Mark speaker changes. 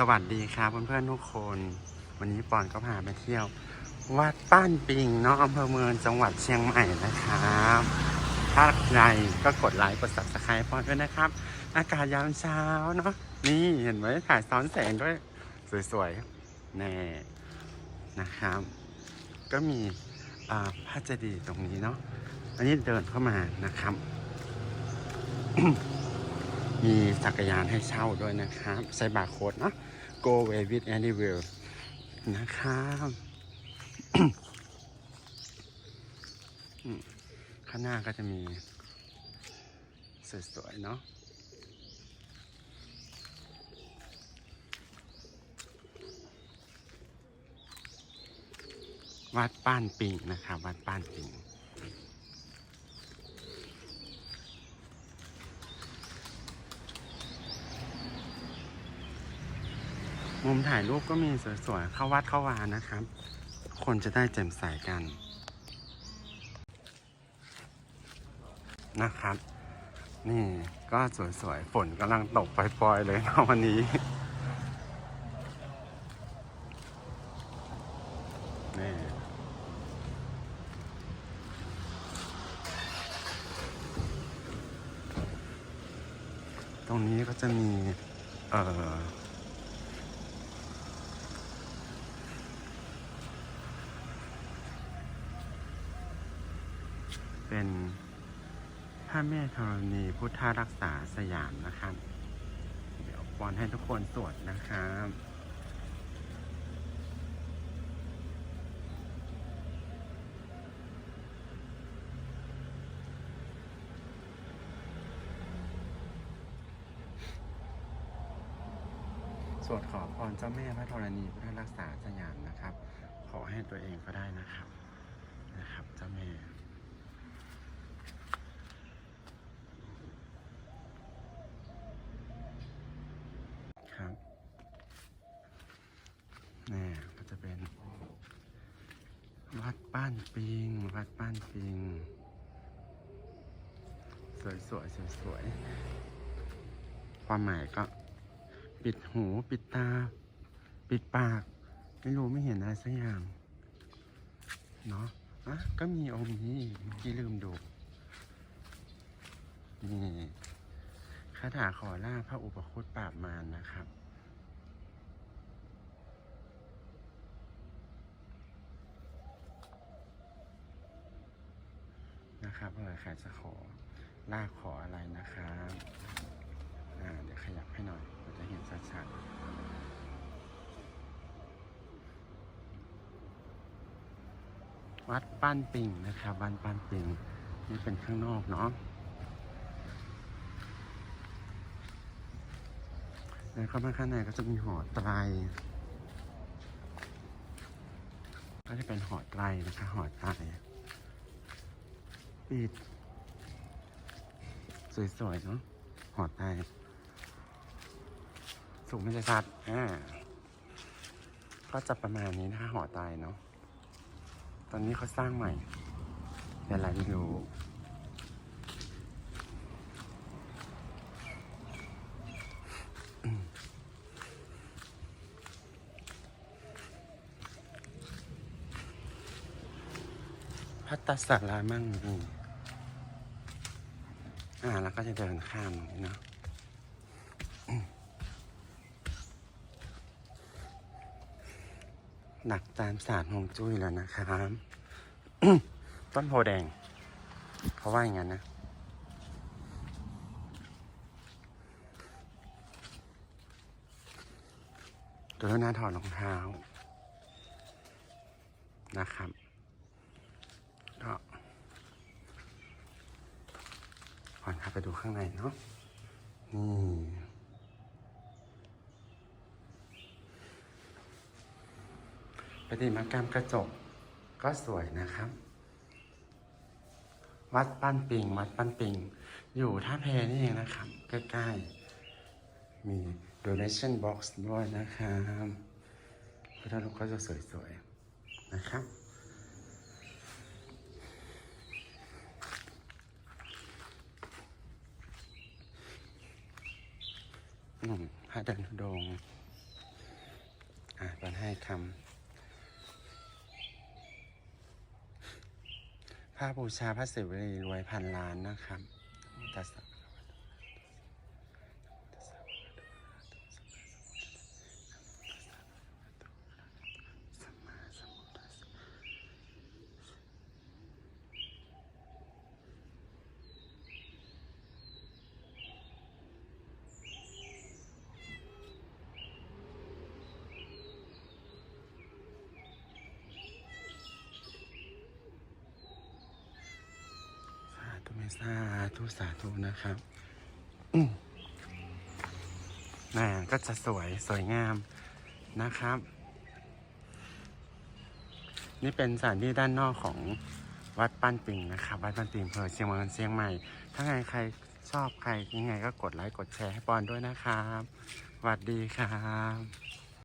Speaker 1: สวัสดีครับเพื่อนๆทุกคน วันนี้ปอนก็พาไปเที่ยว วัดป้านปิงเนาะอำเภอเมืองจังหวัดเชียงใหม่นะครับ ถ้าใครก็กดไลค์กด subscribe ปอนด้วยนะครับ อากาศยามเช้าเนาะนี่เห็นไหมถ่ายซ้อนแสงด้วย สวยๆแน่นะครับ ก็มีอาพระเจดีย์ตรงนี้เนาะอันนี้เดินเข้ามานะครับ มีจักรยานให้เช่าด้วยนะครับ ใส่บาร์โค้ดเนาะ go away with anywhere นะครับข้างหน้าก็จะมีสวยๆเนาะวัดป้านปิงนะครับ วัดป้านปิง มุมถ่ายรูปก็มีสวยๆ เข้าวัดเข้าวานะครับ คนจะได้แจ่มใสกัน นะครับ นี่ก็สวยๆ ฝนกำลังตกปล่อยๆ เลยนะวันนี้ นี่ตรงนี้ก็จะมี เอ่อ เป็นพระแม่ธรณีพุทธรักษาสยามนะครับ เดี๋ยวปอนให้ทุกคนสวดนะครับสวดขอพรเจ้าแม่พระธรณีพุทธรักษาสยามนะครับ ขอให้ตัวเองก็ได้นะครับนะครับ เจ้าแม่ ครับ นี่ก็จะเป็น วัดป้านปิง วัดป้านปิง สวยสวยสวยสวยๆความหมายก็ ปิดหูปิดตา ปิดปาก ไม่รู้ไม่เห็นอะไรสักอย่างเนาะอะก็มีองค์นี้เมื่อกี้ลืมดู นี่คาถาขอลาพระอุปคุตปราบมารนะครับ นะครับเผื่อใครจะขอลากขออะไรนะครับอ่าเดี๋ยวขยับให้หน่อยเราจะเห็นชัดๆวัดป้านปิงนะครับวัดป้านปิงนี่เป็นข้างนอกเนาะแล้วเข้ามาข้างในก็จะมีหอไตร ก็จะเป็นหอไตรนะคะหอไตร ปิดสวยๆเนาะหอไตรสูงไม่ใช่ชัดอ่าก็จะประมาณนี้นะคะหอไตรเนาะ ตอนนี้เขาสร้างใหม่เป็นอะไรไม่รู้พัตตสารามั่งนี่ อ่าแล้วก็จะเดินข้ามนี้เนาะหนักตามศาสตร์ฮงจุ้ยแล้วนะครับต้นโพแดงเขาว่าอย่างนั้นนะกรุณาถอดรองเท้านะครับก็ ก่อนครับไปดูข้างในเนาะนี่ประติมากรรมกระจกก็สวยนะครับ วัดปั้นปิง วัดปั้นปิง อยู่ท่าเพนี่เองนะครับ ใกล้ๆ มี donation box ด้วยนะครับพุทธรูปก็จะสวยๆ นะครับ หนุ่มพระดันทุดงอะมันให้คำพระบูชาพระศิวลีรวยพันล้านนะครับตัสมมาสัมพุทธัสสะ สาธุสาธุสาธุนะครับน่าก็จะสวยสวยงามนะครับ นี่เป็นสถานที่ด้านนอกของวัดปั้นปิงนะครับ วัดปั้นปิงอำเภอเชียงเมืองเชียงใหม่ ถ้าไงใครชอบใครยังไงก็กดไลค์กดแชร์ให้ปอนด้วยนะครับสวัสดีครับ